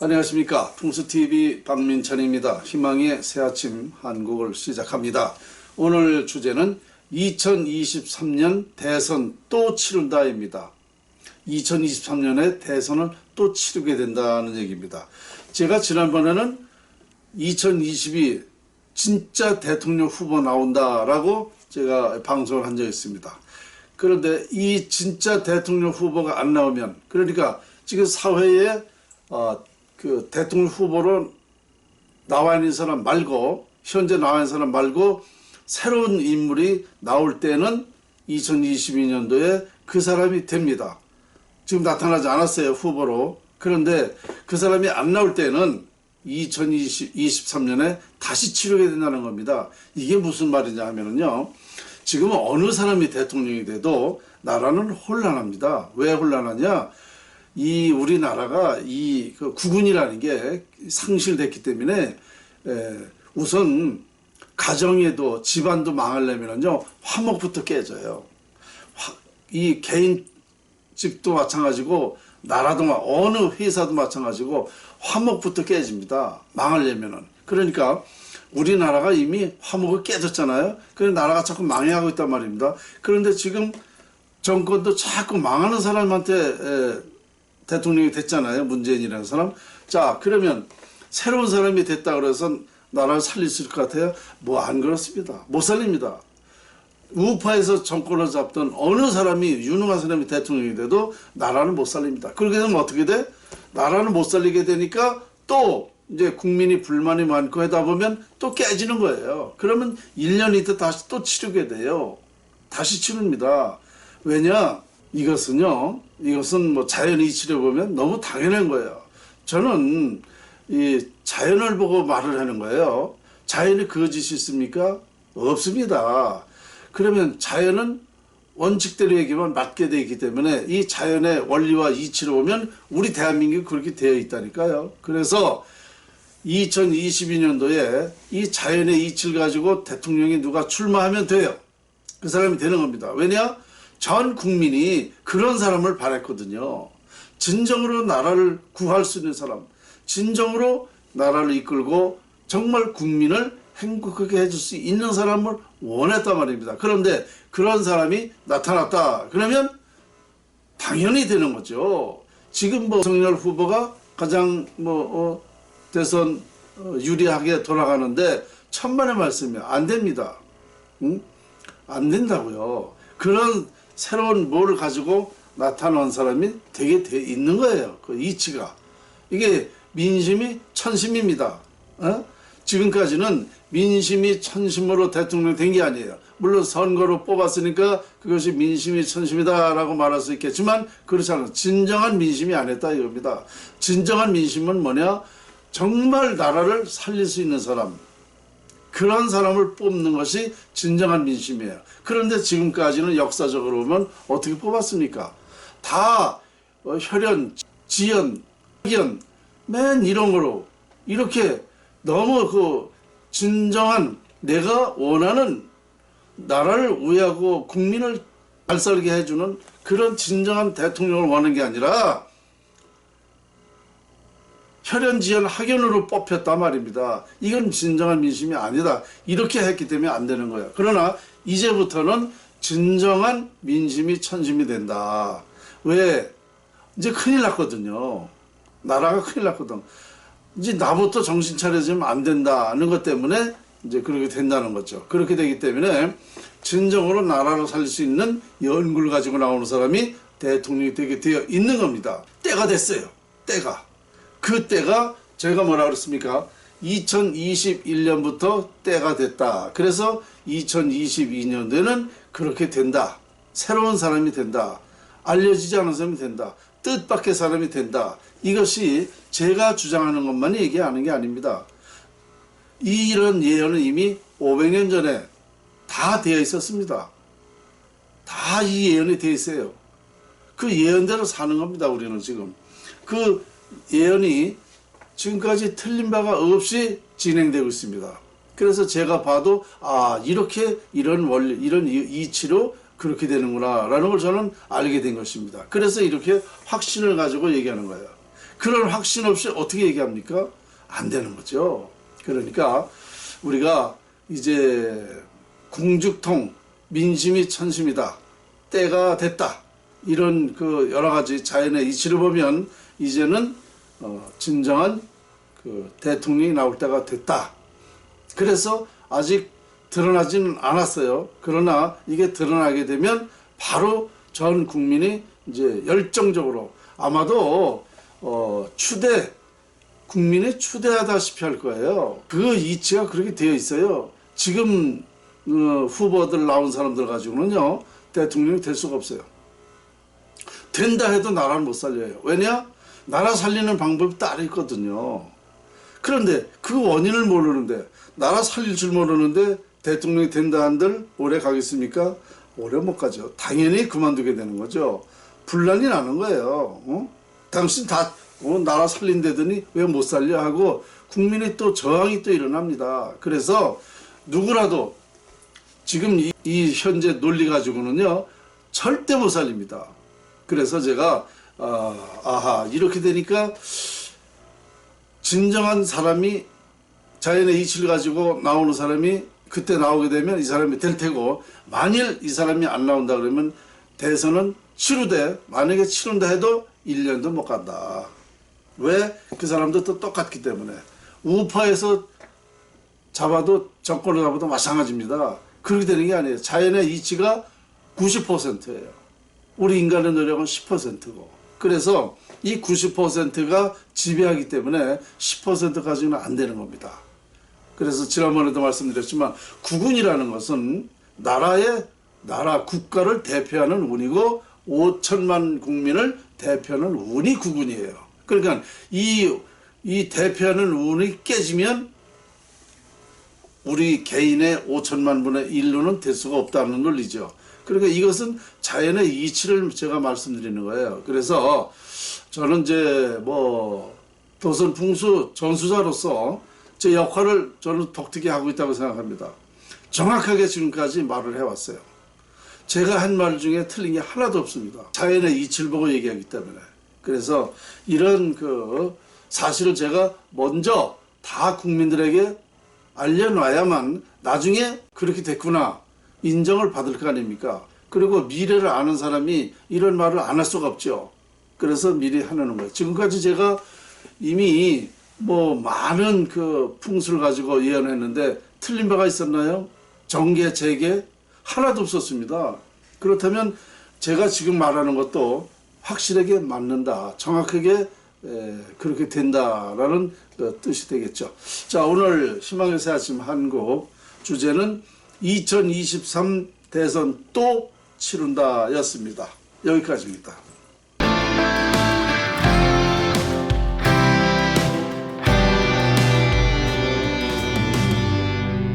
안녕하십니까. 풍수TV 박민찬입니다. 희망의 새아침 한국을 시작합니다. 오늘 주제는 2023년 대선 또 치른다입니다. 2023년에 대선을 또 치르게 된다는 얘기입니다. 제가 지난번에는 2022 진짜 대통령 후보 나온다라고 제가 방송을 한 적이 있습니다. 그런데 이 진짜 대통령 후보가 안 나오면 그러니까 지금 사회에 어, 그 대통령 후보로 나와 있는 사람 말고 현재 나와 있는 사람 말고 새로운 인물이 나올 때는 2022년도에 그 사람이 됩니다. 지금 나타나지 않았어요 후보로. 그런데 그 사람이 안 나올 때는 2023년에 다시 치르게 된다는 겁니다. 이게 무슨 말이냐 하면은요. 지금 어느 사람이 대통령이 돼도 나라는 혼란합니다. 왜 혼란하냐? 이 우리나라가 이 그 국군이라는 게 상실됐기 때문에 에, 우선 가정에도 집안도 망하려면은요 화목부터 깨져요. 화- 이 개인 집도 마찬가지고 나라도 마- 어느 회사도 마찬가지고 화목부터 깨집니다. 망하려면은 그러니까 우리나라가 이미 화목을 깨졌잖아요. 그래서 나라가 자꾸 망해가고 있단 말입니다. 그런데 지금 정권도 자꾸 망하는 사람한테 에, 대통령이 됐잖아요. 문재인이라는 사람. 자, 그러면 새로운 사람이 됐다 그래서 나라를 살릴 수 있을 것 같아요? 뭐 안 그렇습니다. 못 살립니다. 우파에서 정권을 잡던 어느 사람이 유능한 사람이 대통령이 돼도 나라는 못 살립니다. 그렇게 되면 어떻게 돼? 나라는 못 살리게 되니까 또 이제 국민이 불만이 많고 하다 보면 또 깨지는 거예요. 그러면 1년 있다 다시 또 치르게 돼요. 다시 치릅니다. 왜냐? 이것은요, 이것은 뭐 자연 이치를 보면 너무 당연한 거예요. 저는 이 자연을 보고 말을 하는 거예요. 자연이 거짓이 있습니까? 없습니다. 그러면 자연은 원칙대로 얘기하면 맞게 되어 있기 때문에 이 자연의 원리와 이치를 보면 우리 대한민국이 그렇게 되어 있다니까요. 그래서 2022년도에 이 자연의 이치를 가지고 대통령이 누가 출마하면 돼요. 그 사람이 되는 겁니다. 왜냐? 전 국민이 그런 사람을 바랬거든요. 진정으로 나라를 구할 수 있는 사람, 진정으로 나라를 이끌고 정말 국민을 행복하게 해줄 수 있는 사람을 원했단 말입니다. 그런데 그런 사람이 나타났다. 그러면 당연히 되는 거죠. 지금 뭐 성렬 후보가 가장 뭐 어, 대선 어, 유리하게 돌아가는데 천만의 말씀이야. 안 됩니다. 응? 안 된다고요. 그런 새로운 뭐를 가지고 나타난 사람이 되게 돼 있는 거예요. 그 이치가. 이게 민심이 천심입니다. 어? 지금까지는 민심이 천심으로 대통령 된 게 아니에요. 물론 선거로 뽑았으니까 그것이 민심이 천심이다라고 말할 수 있겠지만 그렇지 않아요. 진정한 민심이 아니었다 이겁니다. 진정한 민심은 뭐냐? 정말 나라를 살릴 수 있는 사람, 그런 사람을 뽑는 것이 진정한 민심이에요. 그런데 지금까지는 역사적으로 보면 어떻게 뽑았습니까? 다 어, 혈연, 지연, 학연, 맨 이런 거로 이렇게 너무 그 진정한 내가 원하는 나라를 우회하고 국민을 잘 살게 해주는 그런 진정한 대통령을 원하는 게 아니라 혈연지연 학연으로 뽑혔단 말입니다. 이건 진정한 민심이 아니다. 이렇게 했기 때문에 안 되는 거예요. 그러나 이제부터는 진정한 민심이 천심이 된다. 왜? 이제 큰일 났거든요. 나라가 큰일 났거든. 이제 나부터 정신 차려지면 안 된다는 것 때문에 이제 그렇게 된다는 거죠. 그렇게 되기 때문에 진정으로 나라를 살릴 수 있는 연구를 가지고 나오는 사람이 대통령이 되게 되어 있는 겁니다. 때가 됐어요. 때가. 그 때가 제가 뭐라 그랬습니까? 2021년부터 때가 됐다. 그래서 2022년도에는 그렇게 된다. 새로운 사람이 된다. 알려지지 않은 사람이 된다. 뜻밖의 사람이 된다. 이것이 제가 주장하는 것만이 얘기하는 게 아닙니다. 이런 예언은 이미 500년 전에 다 되어 있었습니다. 다 이 예언이 되어 있어요. 그 예언대로 사는 겁니다. 우리는 지금. 그 예언이 지금까지 틀린 바가 없이 진행되고 있습니다. 그래서 제가 봐도 아 이렇게 이런 원리 이런 이- 이치로 그렇게 되는구나라는 걸 저는 알게 된 것입니다. 그래서 이렇게 확신을 가지고 얘기하는 거예요. 그런 확신 없이 어떻게 얘기합니까? 안 되는 거죠. 그러니까 우리가 이제 궁죽통 민심이 천심이다. 때가 됐다. 이런 그 여러 가지 자연의 이치를 보면 이제는 어, 진정한 그 대통령이 나올 때가 됐다. 그래서 아직 드러나지는 않았어요. 그러나 이게 드러나게 되면 바로 전 국민이 이제 열정적으로 아마도 어, 추대 국민이 추대하다시피 할 거예요. 그 이치가 그렇게 되어 있어요. 지금 어, 후보들 나온 사람들 가지고는요 대통령이 될 수가 없어요. 된다 해도 나라를 못 살려요. 왜냐? 나라 살리는 방법이 따로 있거든요. 그런데 그 원인을 모르는데 나라 살릴 줄 모르는데 대통령이 된다 한들 오래 가겠습니까? 오래 못 가죠. 당연히 그만두게 되는 거죠. 분란이 나는 거예요. 어? 당신 다 어, 나라 살린다더니 왜 못 살려 하고 국민이 또 저항이 또 일어납니다. 그래서 누구라도 지금 이, 이 현재 논리 가지고는요 절대 못 살립니다. 그래서 제가 아, 아하 이렇게 되니까 진정한 사람이 자연의 이치를 가지고 나오는 사람이 그때 나오게 되면 이 사람이 될 테고 만일 이 사람이 안 나온다 그러면 대선은 치루돼 만약에 치른다 해도 1년도 못 간다. 왜? 그 사람도 또 똑같기 때문에 우파에서 잡아도 정권을 잡아도 마찬가지입니다. 그렇게 되는 게 아니에요. 자연의 이치가 90%예요. 우리 인간의 노력은 10%고. 그래서 이 90%가 지배하기 때문에 10%까지는 안 되는 겁니다. 그래서 지난번에도 말씀드렸지만 국운이라는 것은 나라의 나라 국가를 대표하는 운이고 5천만 국민을 대표하는 운이 국운이에요. 그러니까 이, 이 대표하는 운이 깨지면 우리 개인의 5천만 분의 1로는 될 수가 없다는 논리죠. 그러니까 이것은 자연의 이치를 제가 말씀드리는 거예요. 그래서 저는 이제 뭐 도선 풍수 전수자로서 제 역할을 저는 독특히 하고 있다고 생각합니다. 정확하게 지금까지 말을 해왔어요. 제가 한 말 중에 틀린 게 하나도 없습니다. 자연의 이치를 보고 얘기하기 때문에. 그래서 이런 그 사실을 제가 먼저 다 국민들에게 알려놔야만 나중에 그렇게 됐구나 인정을 받을 거 아닙니까? 그리고 미래를 아는 사람이 이런 말을 안 할 수가 없죠. 그래서 미리 하는 거예요. 지금까지 제가 이미 뭐 많은 그 풍수를 가지고 예언했는데 틀린 바가 있었나요? 정계, 재계 하나도 없었습니다. 그렇다면 제가 지금 말하는 것도 확실하게 맞는다. 정확하게 에, 그렇게 된다라는 그 뜻이 되겠죠. 자, 오늘 희망의 새 아침 한국 주제는 2023 대선 또 치른다 였습니다. 여기까지입니다.